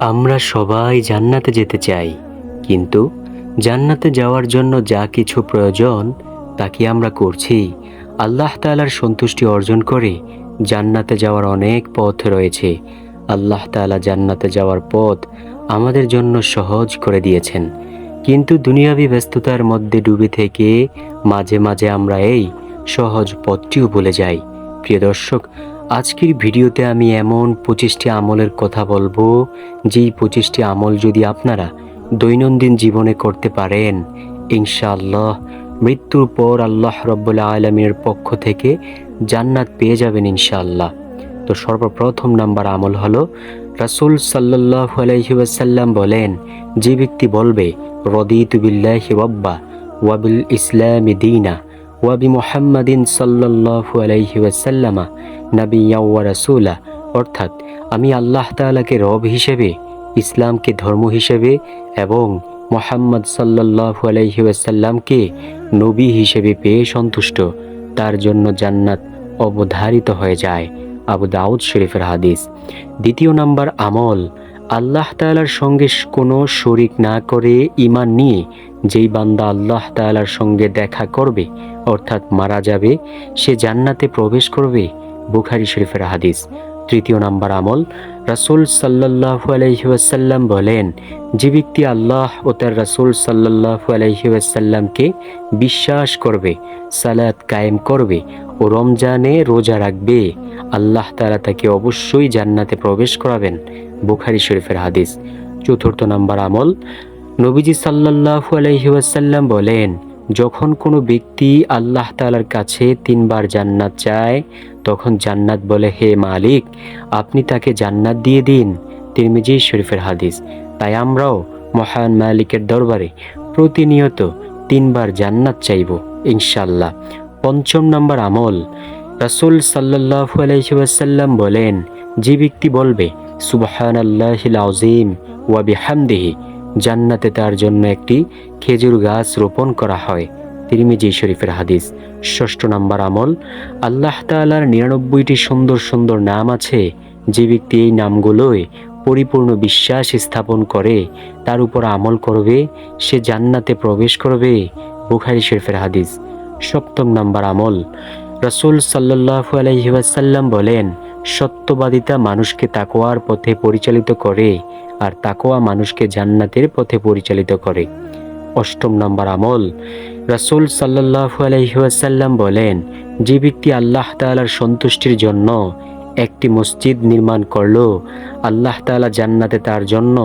আমরা সবাই জান্নাতে যেতে চাই, কিন্তু জান্নাতে যাওয়ার জন্য যা কিছু প্রয়োজন, তা কি আমরা করছি? আল্লাহ তাআলার সন্তুষ্টি অর্জন করে জান্নাতে যাওয়ার অনেক পথ রয়েছে। আল্লাহ তাআলা জান্নাতে যাওয়ার পথ আমাদের জন্য সহজ করে দিয়েছেন। কিন্তু দুনিয়াবি ব্যস্ততার মধ্যে ডুবে থেকে মাঝে মাঝে আমরা এই সহজ পথটিও ভুলে যাই। প্রিয় দর্শক আজকের ভিডিওতে আমি এমন পঁচিশটি আমলের কথা বলব, যেই পঁচিশটি আমল যদি আপনারা দৈনন্দিন জীবনে করতে পারেন, ইনশাআল্লাহ মৃত্যুর পর আল্লাহ রব্বুল্লা আলমীর পক্ষ থেকে জান্নাত পেয়ে যাবেন ইনশাআল্লাহ। তো সর্বপ্রথম নাম্বার আমল হলো, রাসূল সাল্লাল্লাহু আলাইহি ওয়াসাল্লাম বলেন, যে ব্যক্তি বলবে, রদিতু বিল্লাহি রব্বা ওয়াবিল ইসলামি দীনা। ওয়াবি মুহাম্মাদিন সাল্লাল্লাহু আলাইহি ওয়াসাল্লামা নাবিয়্যা ওয়া রাসূলা। অর্থাৎ, আমি আল্লাহ তাআলাকে রব হিসেবে, ইসলামকে ধর্ম হিসেবে এবং মোহাম্মদ সাল্লাল্লাহু আলাইহি ওয়াসাল্লামকে নবী হিসেবে পেয়ে সন্তুষ্ট। তার জন্য জান্নাত অবধারিত হয়ে যায়। আবু দাউদ শরীফের হাদিস। দ্বিতীয় নাম্বার আমল। আল্লাহ তাআলার সঙ্গে কোনো শরিক না করে ঈমান নিয়ে যেই বান্দা আল্লাহ তাআলার সঙ্গে দেখা করবে, অর্থাৎ মারা যাবে, সে জান্নাতে প্রবেশ করবে, বুখারি শরীফের হাদিস। তৃতীয় নাম্বার আমল, রাসূল সাল্লাল্লাহু আলাইহি ওয়াসাল্লাম বলেন, যে ব্যক্তি আল্লাহ ও তার রাসূল সাল্লাল্লাহু আলাইহি ওয়াসাল্লামকে বিশ্বাস করবে, সালাত কায়েম করবে ও রমজানে রোজা রাখবে, আল্লাহ তাআলা তাকে অবশ্যই জান্নাতে প্রবেশ করাবেন। বুখারি শরীফের হাদিস। চতুর্থ নাম্বার আমল, নবীজি সাল্লাল্লাহু আলাইহি ওয়াসাল্লাম বলেন, যখন কোনো ব্যক্তি আল্লাহ তাআলার কাছে তিনবার জান্নাত চায়, তখন জান্নাত বলে, হে মালিক, আপনি তাকে জান্নাত দিয়ে দিন। তিরমিজি শরীফের হাদিস। তাই আমরাও মহান মালিকের দরবারে প্রতিনিয়ত তিনবার জান্নাত চাইব ইনশাল্লাহ পঞ্চম নম্বর আমল, রাসূল সাল্লাল্লাহু আলাইহি ওয়াসাল্লাম বলেন যে ব্যক্তি বলবে, সুবহানাল্লাহিল আযীম ওয়া বিহামদিহি জান্নাতে তার জন্য একটি খেজুর গাছ রোপণ করা হয়। তিরমিজি শরীফের হাদিস। ষষ্ঠ নাম্বার আমল, আল্লাহ তাআলার নিরানব্বইটি সুন্দর সুন্দর নাম আছে। যে ব্যক্তি এই নামগুলোয় পরিপূর্ণ বিশ্বাস স্থাপন করে, তার উপর আমল করবে, সে জান্নাতে প্রবেশ করবে। বুখারি শরীফের হাদিস। সপ্তম নাম্বার আমল, রসুল সাল্লাল্লাহু আলাইহি ওয়াসাল্লাম বলেন সত্যবাদিতা মানুষকে তাকোয়ার পথে পরিচালিত করে আর তাকোয়া মানুষকে জান্নাতের পথে পরিচালিত করে। অষ্টম নম্বর আমল, রাসূল সাল্লাল্লাহু আলাইহি ওয়াসাল্লাম বলেন, যে ব্যক্তি আল্লাহ তাআলার সন্তুষ্টির জন্য একটি মসজিদ নির্মাণ করল, আল্লাহ তাআলা জান্নাতে তার জন্য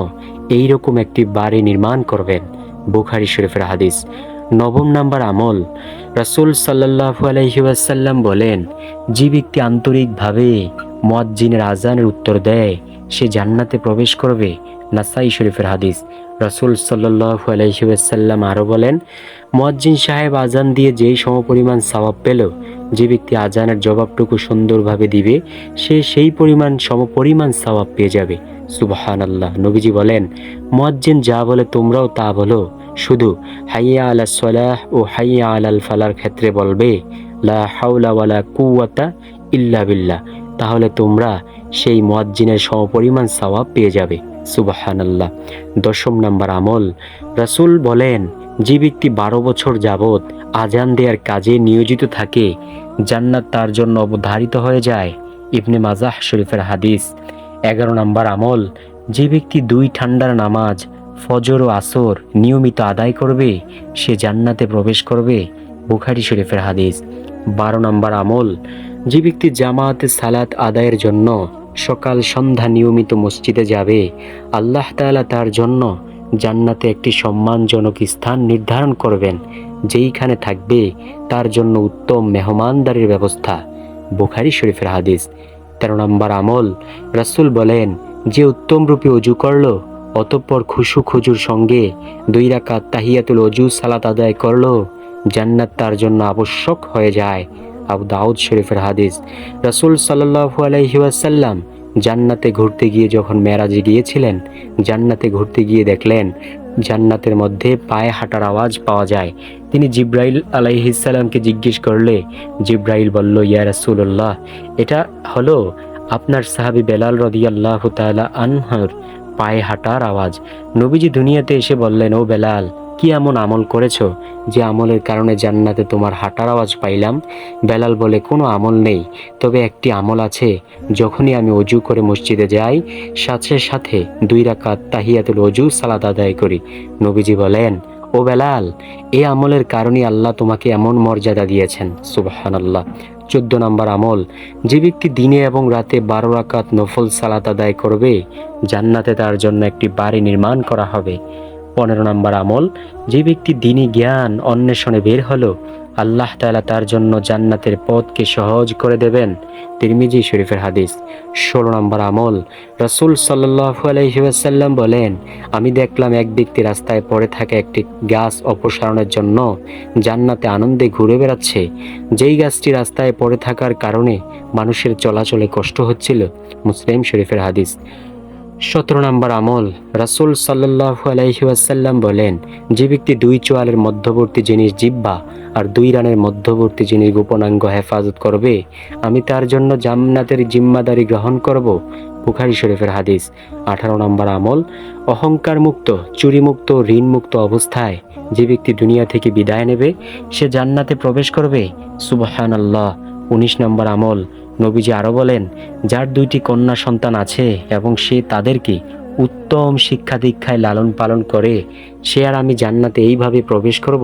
এই রকম একটি বাড়ি নির্মাণ করবেন। বুখারী শরীফের হাদিস। নবম নাম্বার আমল, রাসূল সাল্লাল্লাহু আলাইহি ওয়াসাল্লাম বলেন, যে ব্যক্তি আন্তরিকভাবে মুয়াজ্জিনের আজানের উত্তর দেয়, সে জান্নাতে প্রবেশ করবে। নাসাই শরীফের হাদিস। রাসূল সাল্লাল্লাহু আলাইহি ওয়াসাল্লাম আরও বলেন, মুয়াজ্জিন সাহেব আজান দিয়ে যেই সমপরিমাণ সওয়াব পেল, যে ব্যক্তি আজানের জবাবটুকু সুন্দরভাবে দিবে, সে সেই পরিমাণ সমপরিমাণ সওয়াব পেয়ে যাবে। সুবাহান আল্লাহ নবীজি বলেন, মুয়াজ্জিন যা বলে তোমরাও তা বলো। শুধু, হাইয়া আলা সলাহ ও হাইয়া আলাল ফালার ক্ষেত্রে বলবে, লা হাওলা ওয়ালা কুওয়াতা ইল্লা বিল্লাহ। তাহলে তোমরা সেই মুয়াজ্জিনের সমপরিমাণ সওয়াব পেয়ে যাবে। সুবহানাল্লাহ। দশম নাম্বার আমল, রাসূল বলেন, যে ব্যক্তি বারো বছর যাবৎ আজান দেওয়ার কাজে নিয়োজিত থাকে, জান্নাত তার জন্য অবধারিত হয়ে যায়। ইবনে মাজাহ শরীফের হাদিস, এগারো নাম্বার আমল, যে ব্যক্তি দুই ঠান্ডার নামাজ, ফজর ও আসর নিয়মিত আদায় করবে, সে জান্নাতে প্রবেশ করবে বুখারি শরীফের হাদিস। বারো নম্বর আমল, যে ব্যক্তি জামাতে, সালাত আদায়ের জন্য সকাল সন্ধ্যা নিয়মিত মসজিদে যাবে, আল্লাহ তাআলা তার জন্য জান্নাতে একটি সম্মানজনক স্থান নির্ধারণ করবেন, যেইখানে থাকবে তার জন্য উত্তম মেহমানদারির ব্যবস্থা। বুখারি শরীফের হাদিস, তেরো নম্বর আমল, রাসূল বলেন, যে উত্তম রূপে অজু করল, অতঃপর খুশু খুজুর সঙ্গে দুই রাকাত তাহিয়াতুল অজু সালাত আদায় করল জান্নাত তার জন্য আবশ্যক হয়ে যায়। আবু দাউদ শরীফের হাদিস, রাসূল সাল্লাল্লাহু আলাইহি ওয়াসাল্লাম জান্নাতে ঘুরতে গিয়ে যখন মেরাজে গিয়েছিলেন, জান্নাতে ঘুরতে গিয়ে দেখলেন, জান্নাতের মধ্যে পায়ে হাঁটার আওয়াজ পাওয়া যায়। তিনি জিব্রাইল আলাইহিসাল্লামকে জিজ্ঞেস করলে, জিব্রাইল বলল, ইয়া রাসূলুল্লাহ, এটা হলো আপনার সাহাবী বেলাল রদিয়াল্লাহু তাআলা আনহর পায়ে হাঁটার আওয়াজ। নবীজি দুনিয়াতে এসে বললেন, ও বেলাল কি এমন আমল করেছ যে আমলের কারণে জান্নাতে তোমার হাঁটার আওয়াজ পাইলাম? বেলাল বলে, কোনো আমল নেই, তবে একটি আমল আছে, যখনই আমি অজু করে মসজিদে যাই, সাথে সাথে দুই রাকাত তাহিয়াতুল অজু সালাদ আদায় করি। নবীজি বলেন, ও বেলাল এই আমলের কারণে আল্লাহ তোমাকে এমন মর্যাদা দিয়েছেন। সুবাহান আল্লাহ চোদ্দ নম্বর আমল, যে ব্যক্তি দিনে এবং রাতে বারো রাকাত নফল সালাত আদায় করবে, জান্নাতে তার জন্য একটি বাড়ি নির্মাণ করা হবে। পনেরো নম্বর আমল, যে ব্যক্তি দিনী জ্ঞান অন্বেষণে বের হলো, আল্লাহ তাআলা তার জন্য জান্নাতের পথকে সহজ করে দেবেন। তিরমিজি শরীফের হাদিস, ষোলো নম্বর আমল, রসুল সাল্লাহ আলহিউসাল্লাম বলেন, আমি দেখলাম এক ব্যক্তি রাস্তায় পড়ে থাকা একটি গাছ অপসারণের জন্য জান্নাতে আনন্দে ঘুরে বেড়াচ্ছে। যেই গাছটি রাস্তায় পড়ে থাকার কারণে মানুষের চলাচলে কষ্ট হচ্ছিল। মুসলিম শরীফের হাদিস সতেরো নম্বর আমল, রাসুল সাল্লাহ আলাইসাল্লাম বলেন, যে ব্যক্তি দুই চোয়ালের মধ্যবর্তী জিনিস জিব্বা আর দুই রানের মধ্যবর্তী জিনিস গোপনাঙ্গ হেফাজত করবে, আমি তার জন্য জান্নাতের জিম্মাদারি গ্রহণ করব। বুখারি শরীফের হাদিস, আঠারো নম্বর আমল, অহংকার মুক্ত, চুরি মুক্ত, ঋণ মুক্ত অবস্থায় যে ব্যক্তি দুনিয়া থেকে বিদায় নেবে, সে জান্নাতে প্রবেশ করবে। সুবাহান আল্লাহ উনিশ নম্বর আমল নবীজি আরও বলেন, যার দুইটি কন্যা সন্তান আছে এবং সে তাদেরকে উত্তম শিক্ষা দীক্ষায় লালন পালন করে, সে আর আমি জান্নাতে এইভাবে প্রবেশ করব?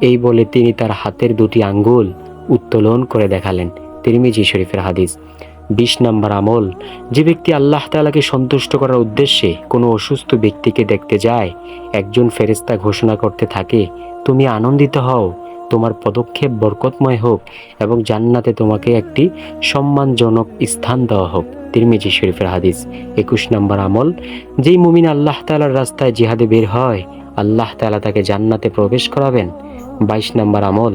এই বলে তিনি তার হাতের দুটি আঙ্গুল উত্তোলন করে দেখালেন তিরমিজি শরীফের হাদিস। বিশ নম্বর আমল, যে ব্যক্তি আল্লাহ তালাকে সন্তুষ্ট করার উদ্দেশ্যে কোনো অসুস্থ ব্যক্তিকে দেখতে যায়, একজন ফেরেস্তা ঘোষণা করতে থাকে, তুমি আনন্দিত হও তোমার পদক্ষেপ বরকতময় হোক এবং জান্নাতে তোমাকে একটি সম্মানজনক স্থান দেওয়া হোক। তিরমিজি শরীফের হাদিস, একুশ নম্বর আমল, যেই মুমিন আল্লাহ তালার রাস্তায় জিহাদে বের হয়, আল্লাহ তালা তাকে জান্নাতে প্রবেশ করাবেন। বাইশ নম্বর আমল,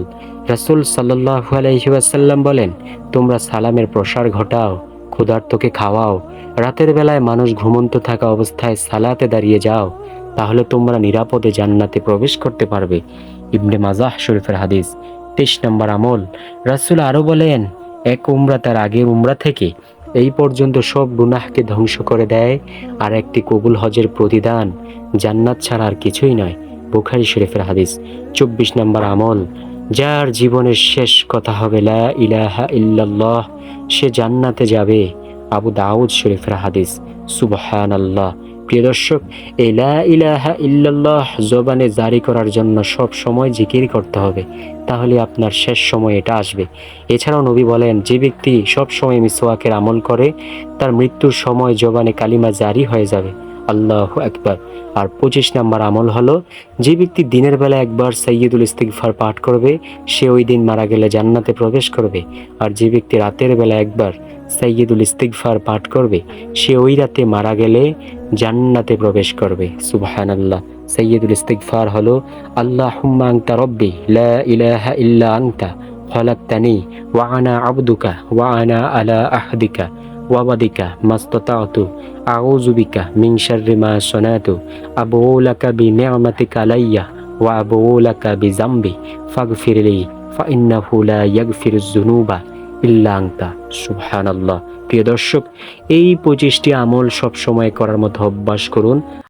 রাসুল সাল্লাহ আলহিউসাল্লাম বলেন, তোমরা সালামের প্রসার ঘটাও, ক্ষুধার্তকে খাওয়াও, রাতের বেলায় মানুষ ঘুমন্ত থাকা অবস্থায় সালাতে দাঁড়িয়ে যাও, তাহলে তোমরা নিরাপদে জান্নাতে প্রবেশ করতে পারবে। ইবনে মাজাহ শরীফের হাদিস। তেইশ নম্বর আমল, রাসুল আরও বলেন, এক উমরা তার আগের উমরা থেকে এই পর্যন্ত সব গুনাহকে ধ্বংস করে দেয় আর একটি কবুল হজের প্রতিদান জান্নাত ছাড়া আর কিছুই নয়। বুখারি শরীফের হাদিস। চব্বিশ নম্বর আমল, যার জীবনের শেষ কথা হবে, লা ইলাহা ইল্লাল্লাহ সে জান্নাতে যাবে। আবু দাউদ শরীফের হাদিস। সুবহান আল্লাহ প্রিয় দর্শক, এই লা ইলাহা ইল্লাল্লাহ জবানে জারি করার জন্য সব সময় জিকির করতে হবে, তাহলে আপনার শেষ সময় এটা আসবে। এছাড়াও নবী বলেন, যে ব্যক্তি সব সময় মিসওয়াকের আমল করে, তার মৃত্যুর সময় জবানে কালিমা জারি হয়ে যাবে। আল্লাহ একবার আর পঁচিশ নাম্বার আমল হলো, যে ব্যক্তি দিনের বেলা একবার সৈয়দুল ইস্তিগফার পাঠ করবে, সে ওই দিন মারা গেলে জান্নাতে প্রবেশ করবে। আর যে ব্যক্তি রাতের বেলা একবার সৈয়দুল ইস্তিগফার পাঠ করবে, সে ওই রাতে মারা গেলে জান্নাতে প্রবেশ করবে। সুবহান আল্লাহ সৈয়দুল ইস্তিগফার হলো আল্লাহ হুম্মা আংতা রব্বি ইলাহা ইল্লা আংতা খলাক্তানি, ওয়া আনা আবদুকা, ওয়া আনা আলা আহদিকা। ওয়াবাদিকা মাস্ততাতু আউযু বিকা মিন শাররি মা সনাতু আবউলাকা বি বিনি'মাতিকা আলাইয়া ওয়া আবউলাকা বি জাম্বি ফাগফিরলি ফাইন্নাহু লা ইয়াগফিরুয যুনুবা ইল্লা আনতা সুবহানাল্লাহ প্রিয় দর্শক, এই পঁচিশটি আমল সবসময় করার মতো অভ্যাস করুন।